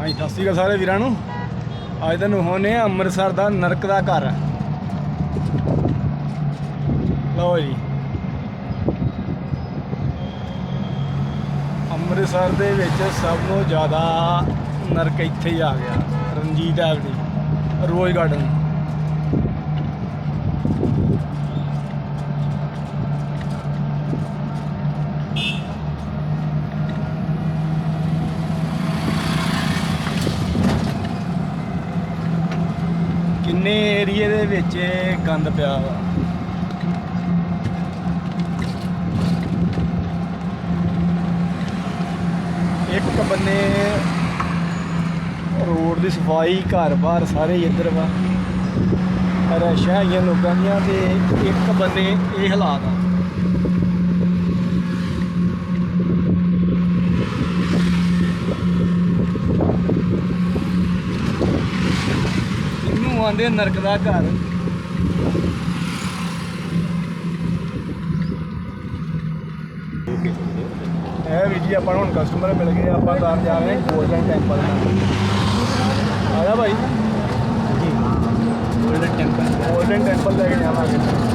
ਹਾਂਜੀ, ਸਤਿ ਸ਼੍ਰੀ ਅਕਾਲ ਸਾਰੇ ਵੀਰਾਂ ਨੂੰ। ਅੱਜ ਤੁਹਾਨੂੰ ਹੋਣੇ ਆ ਅੰਮ੍ਰਿਤਸਰ ਦਾ ਨਰਕ ਦਾ ਘਰ। ਲਓ ਜੀ। ਅੰਮ੍ਰਿਤਸਰ ਦੇ ਵਿੱਚ ਸਭ ਤੋਂ ਜ਼ਿਆਦਾ ਨਰਕ ਇੱਥੇ ਹੀ ਆ ਗਿਆ। Ranjit avenue rose garden. ਕਿੰਨੇ ਏਰੀਏ ਦੇ ਵਿੱਚ ਗੰਦ ਪਿਆ ਵਾ? ਇੱਕ ਬੰਨੇ ਰੋਡ ਦੀ ਸਫ਼ਾਈ ਘਰ-ਬਾਰ ਸਾਰੇ ਇੱਧਰ ਵਾ। ਰਸ਼ਾਂ ਹੈਗੀਆਂ ਲੋਕਾਂ ਦੀਆਂ ਤੇ ਇੱਕ ਬੰਨੇ ਇਹ ਹਾਲਾਤ ਆ। ਆਂਦੇ ਨਰਕ ਦਾ ਘਰ। ਇਹ ਵੀ ਜੀ ਆਪਾਂ ਨੂੰ ਹੁਣ ਕਸਟਮਰ ਮਿਲ ਗਏ ਆਪਾਂ ਤਾਂ ਜਾ ਰਹੇ ਹਾਂ ਗੋਲਡਨ ਟੈਂਪਲ ਆ ਜਾ ਭਾਈ। ਜੀ। ਗੋਲਡਨ ਟੈਂਪਲ ਗੋਲਡਨ ਟੈਂਪਲ ਲੈ ਕੇ ਜਾਵਾਂਗੇ।